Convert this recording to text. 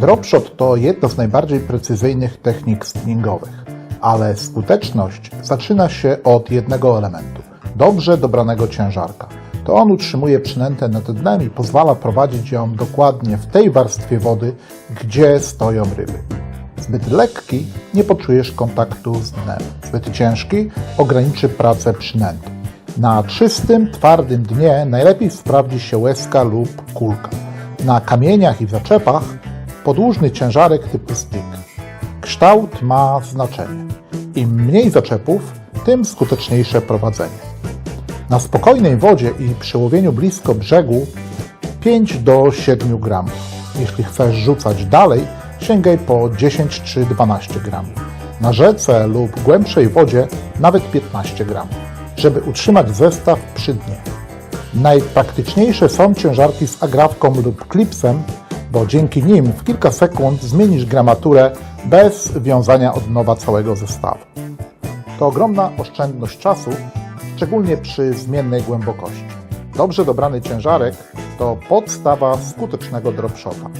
Dropshot to jedna z najbardziej precyzyjnych technik spinningowych, ale skuteczność zaczyna się od jednego elementu dobrze dobranego ciężarka. To on utrzymuje przynętę nad dnem i pozwala prowadzić ją dokładnie w tej warstwie wody, gdzie stoją ryby. Zbyt lekki nie poczujesz kontaktu z dnem. Zbyt ciężki ograniczy pracę przynęty. Na czystym, twardym dnie najlepiej sprawdzi się łezka lub kulka. Na kamieniach i zaczepach podłużny ciężarek typu stick. Kształt ma znaczenie. Im mniej zaczepów, tym skuteczniejsze prowadzenie. Na spokojnej wodzie i przy łowieniu blisko brzegu 5 do 7 gramów. Jeśli chcesz rzucać dalej, sięgaj po 10 czy 12 gramów. Na rzece lub głębszej wodzie nawet 15 gramów, żeby utrzymać zestaw przy dnie. Najpraktyczniejsze są ciężarki z agrafką lub klipsem, bo dzięki nim w kilka sekund zmienisz gramaturę bez wiązania od nowa całego zestawu. To ogromna oszczędność czasu, szczególnie przy zmiennej głębokości. Dobrze dobrany ciężarek to podstawa skutecznego dropshota.